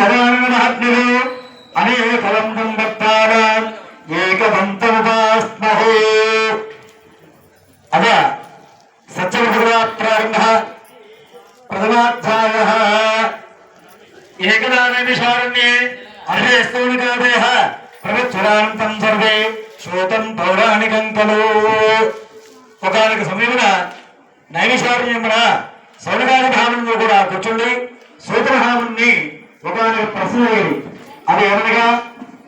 ధరాణమహాత్మ్యులు అనేకలం భక్తాల ఏకదంతముపాస్మహే అద సత్యమృగరాత్రారంభ ప్రథమాధ్యాయ. ఏకదానవిశారణ్యే అర్హేస్తూనికాదేహ ప్రవిచ్ఛురాంతం సర్వే శ్రోతం పౌరాణికం కలు ఒకనొక సమయమున నైమిషారణ్యమున సౌనకాల భావంలో కూడా కూర్చుండి సూత్రహాముని ఒకనొక ప్రశ్న లేదు అది ఏమనగా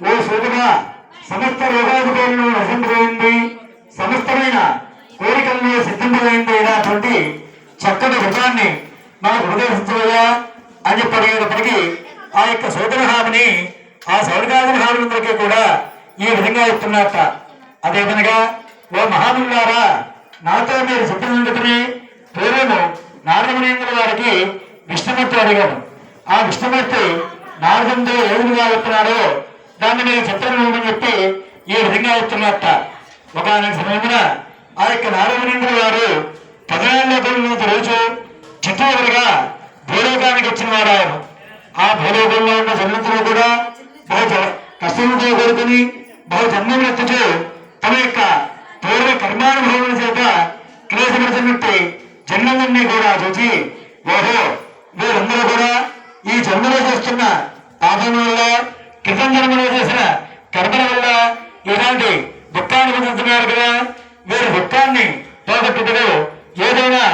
ఓ సూతుగా సమస్త రోగాధికారులను నశింపజేయండి సమస్తమైన కోరికలను సిద్ధింపజేయండి ఇలాంటి చక్కటి వ్రతాన్ని మనకు ఉపదేశించవయ్యా అని చెప్పి అడిగేటప్పటికీ ఆ యొక్క సోదరహామని ఆ సౌరగాది మహాములందరికీ కూడా ఈ విధంగా చెప్తున్నట్ట. అదేవిధంగా ఓ మహాములారా నాతో మీరు చెప్పినందుకని పూర్వము నారదమునేంద్ర వారికి విష్ణుమూర్తి అడిగాను ఆ విష్ణుమూర్తి నారదంతో ఏ విధంగా చెప్తున్నారో దాన్ని నేను చెప్పను చెప్పి ఈ విధంగా ఇస్తున్నట్ట ఒక సమయమున ఆ యొక్క నారదమునేంద్ర వారు పదనాళ్ళ రోజు చిత్తూరుగా భూలోకానికి వచ్చిన వాడు ఆయన. ఆ భూలోకంలో ఉన్న జన్మతులు కూడా బహు జ- కష్టంతో కోరుకుని బహు జన్మములెత్తుతూ తమ యొక్క పూర్వ కర్మానుభవం చేత క్లేశపడుతున్నట్టు జన్మలన్నీ కూడా చూసి ఓహో వీరందరూ కూడా ఈ జన్మలో చేస్తున్న పాపం వల్ల క్రితం జన్మలో చేసిన కర్మల వల్ల ఇలాంటి దుఃఖాన్ని పొందుతున్నారు కదా. వీరి దుఃఖాన్ని పోగొట్టుటకు ఏదైనా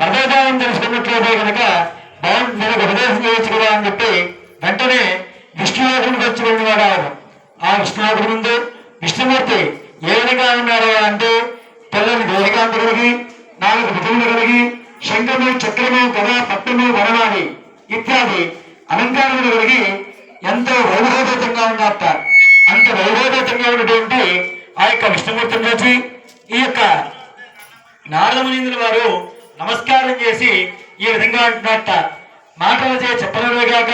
పరమోదానం తెలుసుకున్న వైభవోపేతంగా ఉన్నట్ట అంత వైభవోపేతంగా ఉన్నటువంటి ఆ యొక్క విష్ణుమూర్తిని చూసి ఈ యొక్క నారదమునిందుల వారు నమస్కారం చేసి ఈ విధంగా అంటున్నట్ట మాటలచే చెప్పడమే కాక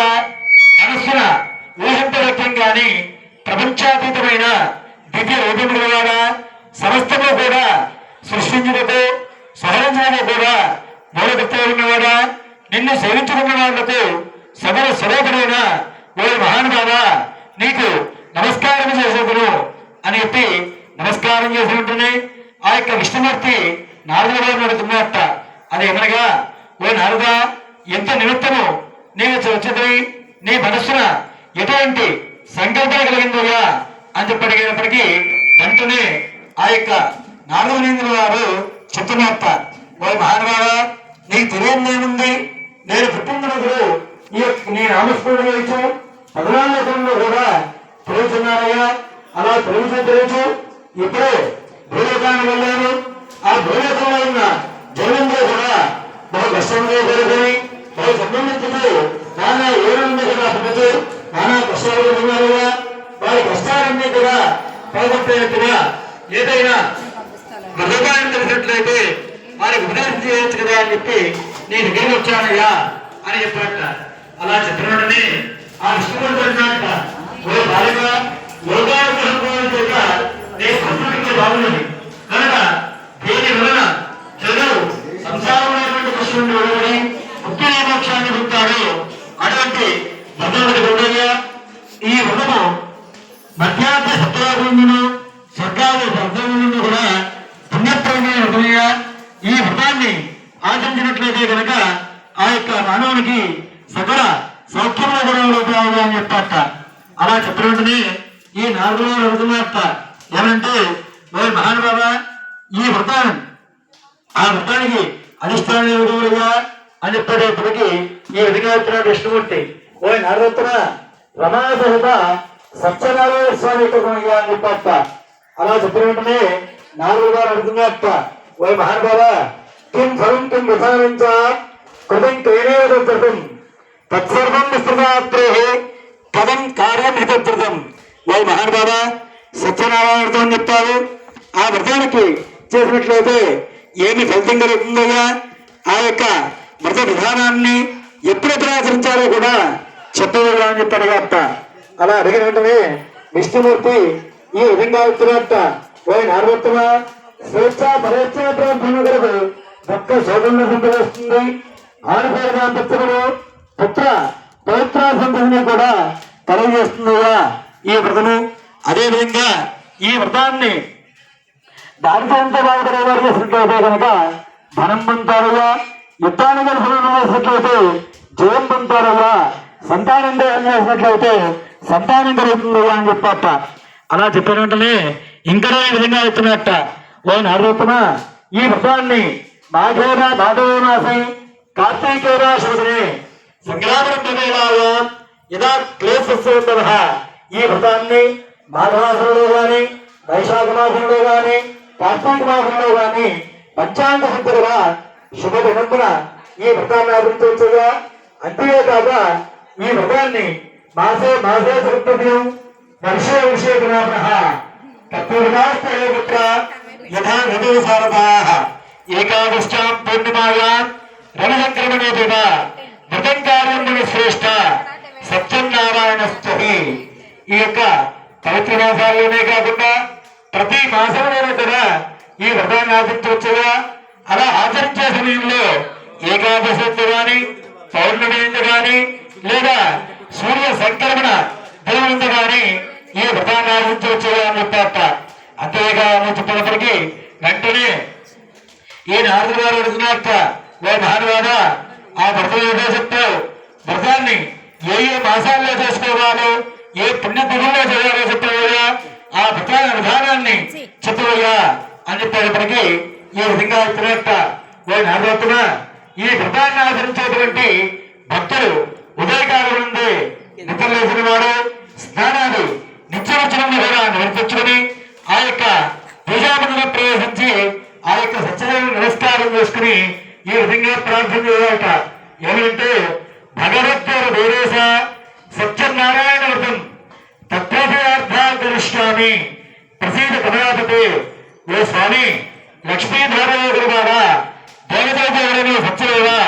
మనస్సున ఊహింపదత్వం గాని ప్రపంచాతీతమైన దివ్య రూపముల ద్వారా సమస్తము కూడా సృష్టించుటకు సహరించడము కూడా మూలకర్తలు ఉన్నవాడా నిన్ను సేవించుకున్న వాళ్ళకు సగల స్వరూపుడైన ఓ మహానుభావ నీకు నమస్కారం చేసేదును అని చెప్పి నమస్కారం చేసి ఉంటేనే ఆ యొక్క విష్ణుమూర్తి నారద గారు అడుగుతున్నట్ట అది ఏమనగా ఓ నారద ఎంత నిమిత్తము నీవు వచ్చింది? నీ మనస్సున ఎటువంటి సంకల్పన కలిగిందోగా అని చెప్పి అడిగినప్పటికీ వెంటనే ఆ యొక్క నారదమునేంద్ర వారు చెప్తున్నట్ట. ఓ మహానుభావ నీకు తెలియదేముంది నేను పుట్టినప్పుడు ఈ యొక్క నీ నామస్మరణ చేయొచ్చు కూడా తిరుగుతున్నారయ్యా అలా తిరుగుతూ తెలుసు ఇప్పుడే భూలోకానికి వెళ్ళాను. ఆ భూలోకంలో ఉన్న జనంలో కూడా బహు కష్టంగా కోరుకొని బహు సంబంధించుతూ నానా ఏడుంది కూడా పొందుతూ నానా కష్టాలు ఉన్నారుగా వారి కష్టాలన్నీ కూడా పోగొట్టేట్టుగా ఏదైనా భగవాన్ తెలిసినట్లయితే వారికి ఉపదేశం చేయొచ్చు కదా అని చెప్పి నేను దగ్గరికి వచ్చానయ్యా అని చెప్పాట అలా చెప్పిన వెంటనే ఆ విష్ణువుడు అన్నట్ట ఓ బాలిక యోగానుగ్రహం చేత నేను సంస్కృతికి బాగున్నది కనుక దీని వలన జనులు సంసారమైనటువంటి కృష్ణుడు వలన ముఖ్య మోక్షాన్ని అటువంటి భగవంతుడి ఉండగా ఈ వృణము మధ్యాహ్న సత్యాగుండును స్వర్గాలు స్వర్గములను కూడా పుణ్యప్రదమైన వ్రతమయ్యా ఈ వ్రతాన్ని ఆచరించినట్లయితే కనుక ఆ యొక్క మానవునికి సకల సౌఖ్యముల కూడా రూపాయలు అని చెప్పాట అలా చెప్పిన వెంటనే ఈ నాలుగులో అడుగుతున్నట్ట ఏమంటే ఓ మహానుభావ ఈ వ్రతం ఆ వృతానికి అధిష్టానం ఇవ్వగలుగా అని చెప్పేటప్పటికి ఈ విధంగా వచ్చినాడు విష్ణుమూర్తి ఓ నారదత్తున రమాసహిత సత్యనారాయణ స్వామి కృపణయ్యా అని చెప్పాట అలా చెప్పిన వెంటనే నాలుగు గారు అడుగుతున్నట్ట ఓ మహానుభావ కిం ఫలం కిం విధానించ కృతం కైనేవ కృతం తత్సర్వం విస్తృతాత్రే పదం కార్యం హితృతం ఓ మహానుభావ సత్యనారాయణ చెప్తారు ఆ వ్రతానికి చేసినట్లయితే ఏమి ఫలితం కలుగుతుందయ్యా ఆ యొక్క వ్రత విధానాన్ని ఎప్పుడెప్పుడు ఆచరించాలో కూడా చెప్పగలరా అని చెప్పి అడిగాట అలా అడిగిన వెంటనే విష్ణుమూర్తి ఈ విధంగా అవుతున్నట్ట ఓ నారవత్తమ స్వేచ్ఛ పరేచ్ఛ ప్రార్థన కొరకు ఒక్క శోభంలో సంపదిస్తుంది. ఆరుపేరుగా పుత్రుడు పుత్ర పవిత్రాసంతని కూడా తెలియజేస్తుందయ్యా ఈ వ్రతము. అదేవిధంగా ఈ వ్రతాన్ని దానికంటే బాగుపడే చేసినట్లయితే కనుక ధనం పొందుతారయ్యా యుద్ధానికి చేసినట్లయితే జయం పొందుతారయ్యా సంతానం దేహం చేసినట్లయితే సంతానం కలుగుతుంది అని చెప్పట అలా చెప్పిన వెంటనే ఇంకా ఈ విధంగా చెప్తున్నట్ట ఓ నారూపమ ఈ వ్రతాన్ని మాఘేన మాధవ కార్తీకేనా కార్తీకేన శుభదినే సంగ్రామేళాయ యదా క్లేశస్యోత్తర ఈ వ్రతాన్ని మాఘమాసంలో గాని వైశాఖ మాసంలో గాని కార్తీక మాసంలో గాని పంచాంగ సిద్ధులుగా శుభదినంపున ఈ వ్రతాన్ని ఆచరించవచ్చుగా అంతేకాక ఈ వ్రతాన్ని మాసే మాసే కర్తవ్యం వర్షే వర్షే గుణాపన తత్వవినాస్తరే పుత్ర యథా నదో సారథాః. ఏకాదశ్యాం పూర్ణిమాయాం రణసంక్రమణే దేవ. శ్రేష్ఠ సత్యం నారాయణ ఈ యొక్క పవిత్ర మాసాల్లోనే కాకుండా ప్రతి మాసంలోనూ కూడా ఈ వ్రతాన్ని ఆచరించవచ్చుగా అలా ఆచరించే సమయంలో ఏకాదశి గాని పౌర్ణమి గాని లేదా సూర్య సంక్రమణ దినవంత గాని ఈ వ్రతాన్ని ఆచరించవచ్చుగా అని చెప్పారట. అంతేగా అని చెప్పినప్పటికీ వెంటనే ఈ నారదు గారు అడుగుతున్నట్ట ఓ భానువాద ఆ వ్రతం ఏదో చెప్తావు వ్రతాన్ని ఏ ఏ మాసాల్లో చేసుకోవాలో? ఏ పుణ్య తిథుల్లో చేయాలో చెప్పవయ్యా ఆ వ్రతాల విధానాన్ని చెప్పవయ్యా అని చెప్పేటప్పటికీ ఈ విధంగా ఓ నారదోత్తమ ఈ వ్రతాన్ని ఆచరించేటువంటి భక్తులు ఉదయకాలం నుండి నిద్ర లేచిన వాడు ఓ స్వామి? లక్ష్మీనారాయణ వారా దేవదేవుడని సత్యదేవా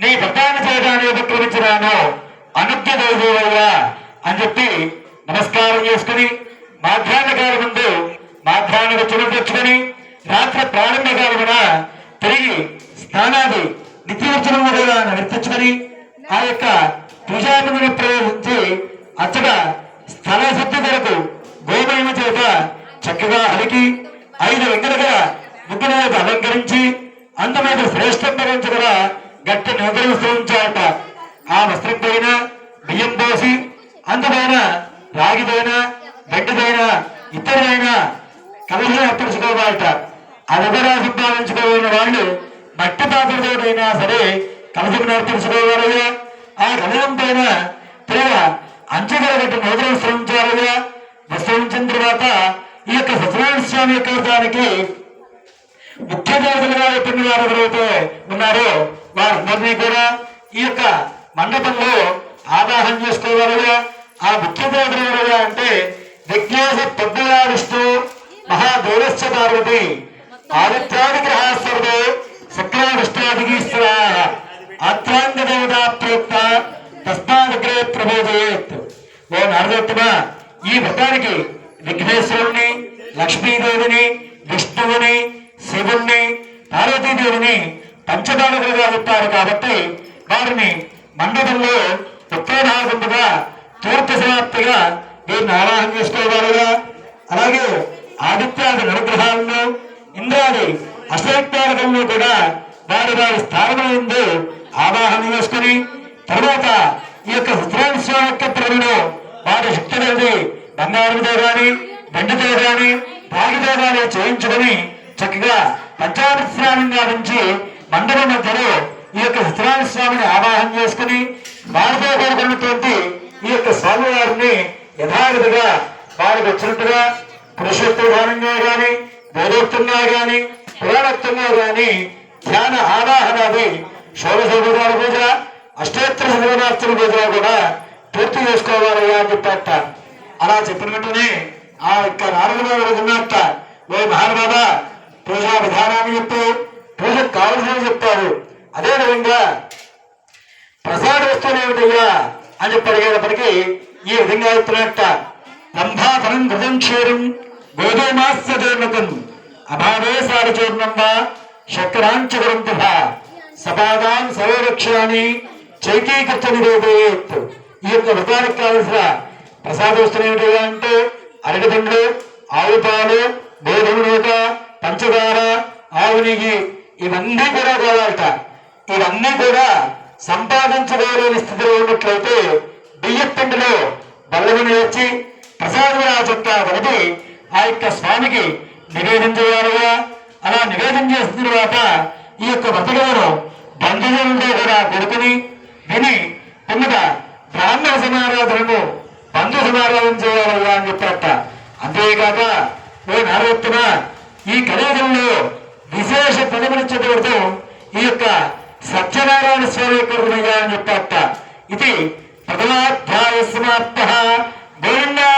నీ భక్తాన్ని చేయడాన్ని ఉపక్రమించినాను అనుజ్ఞ దేవదేవయ్యా అని చెప్పి నమస్కారం చేసుకుని మాధ్యాహ్న కాలం ముందు మాధ్యాహ్న తెచ్చుకొని రాత్రి ప్రారంభ కాలమున తిరిగి స్నానాది నిత్యోత్సవముగా నిర్తించుకొని రాగిదైనా గడ్డిదైనా ఇతరులైనా కలిసి అర్పించుకోవాలట అదొకరా సంపాదించుకోవాలని వాళ్ళు మట్టి పాత్రతోనైనా సరే కలసం అర్పించుకోవాలయ్యా ఆ కలసం పైన తిరగా అంచెగల గట్టి నూతన వస్త్రం తర్వాత ఈ యొక్క సత్యనారాయణ స్వామి యొక్క దానికి ముఖ్య దేవతలుగా ఎప్పుడు వారు ఎవరైతే ఉన్నారో వారందరినీ కూడా ఈ యొక్క మండపంలో ఆవాహన చేసుకోవాలిగా ఆ ముఖ్య ఎవరుగా అంటే విజ్ఞాస పెద్దగా విష్ణు మహాదేవశ్చ పార్వతి ఆదిత్యాది గ్రహాస్వరుడు శుక్ర విష్ణాదిగీశ్వర ఆత్రాంగ దేవత ప్రోక్త తస్మాదగ్రే ప్రబోధయేత్. ఓ నారదోత్తమ ఈ వ్రతానికి విఘ్నేశ్వరుణ్ణి లక్ష్మీదేవిని విష్ణువుని శివుణ్ణి పార్వతీదేవిని పంచదానకులుగా చెప్పారు కాబట్టి వారిని మండపంలో ఉత్తరాభాగముగా పూర్తి సమాప్తిగా దీన్ని ఆవాహన చేసుకోగలరుగా అలాగే ఆదిత్యాది అనుగ్రహాలను ఇంద్రాది అష్టవిత్యారకంలో కూడా వారి వారి స్థానంలో ఉండి ఆవాహన చేసుకుని తర్వాత ఈ యొక్క సుత్రాంశ యొక్క ప్రభులో వారి శక్తులది బంగారంతో గాని బండితో గాని రాగితో గాని చేయించుకుని చక్కగా పంచామృత నుంచి మండలం మధ్యలో ఈ యొక్క సత్యనారాయణ స్వామిని ఆవాహన చేసుకుని వారితో కోరుకున్నటువంటి ఈ యొక్క స్వామివారిని యథావిధిగా వారికి వచ్చినట్టుగా పురుషోత్తరంగా గాని వేదోక్తంగా గాని పురాణత్వంగా గాని ధ్యాన ఆవాహనాది షోడశోపచార పూజ అష్టోత్తర శతమార్చన పూజ కూడా పూర్తి చేసుకోవాలయ్యా అని చెప్పట అలా చెప్పిన వెంటనే ఆ యొక్క నారదుడు ఉన్నట్ట ఓ మహానుభావ పూజా విధానాన్ని చెప్పు పూజకు కావలసిన చెప్తారు అదే విధంగా ప్రసాద వస్తువులు ఏమిటయ్యా? అని చెప్పడిగేటప్పటికీ ఈ విధంగా చెప్తున్నట్ట రంభాధనం గృతం క్షీరం గోధుమాస్య జోర్ణకం అభావే సారచూర్ణం వా శక్రాంచ గురంతుభ సపాదాం సర్వరక్షాన్ని చైకీకృత నిరోధేత్ ఈ యొక్క వ్రతానికి కావలసిన ప్రసాద వస్తువులు అంటే అరటి పండ్లు ఆవు పాలు గోధుమ నూట పంచదార ఆవు నెయ్యి ఇవన్నీ కూడా కావాలట. ఇవన్నీ కూడా సంపాదించగలిగిన స్థితిలో ఉన్నట్లయితే బియ్యం పిండిలో వచ్చి ప్రసాదం ఆ చుక్క ఆ యొక్క స్వామికి నివేదన చేయాలిగా అలా నివేదన చేసిన తర్వాత ఈ యొక్క వ్రతగారు బంధువులతో కూడా కొడుకుని విని పిమ్మట బ్రాహ్మణ సమారాధనను బంధు సమారాధన చేయాలయ్యా అని చెప్పారట. అంతేకాక ఓ నారోత్తమ ఈ కలియుగంలో విశేష పదమునిచ్చేటప్పుడు ఈ యొక్క సత్యనారాయణ స్వామి యొక్క హృదయ అని చెప్పాట ఇది ప్రథమాధ్యాయ సమాప్త. గోవిందా!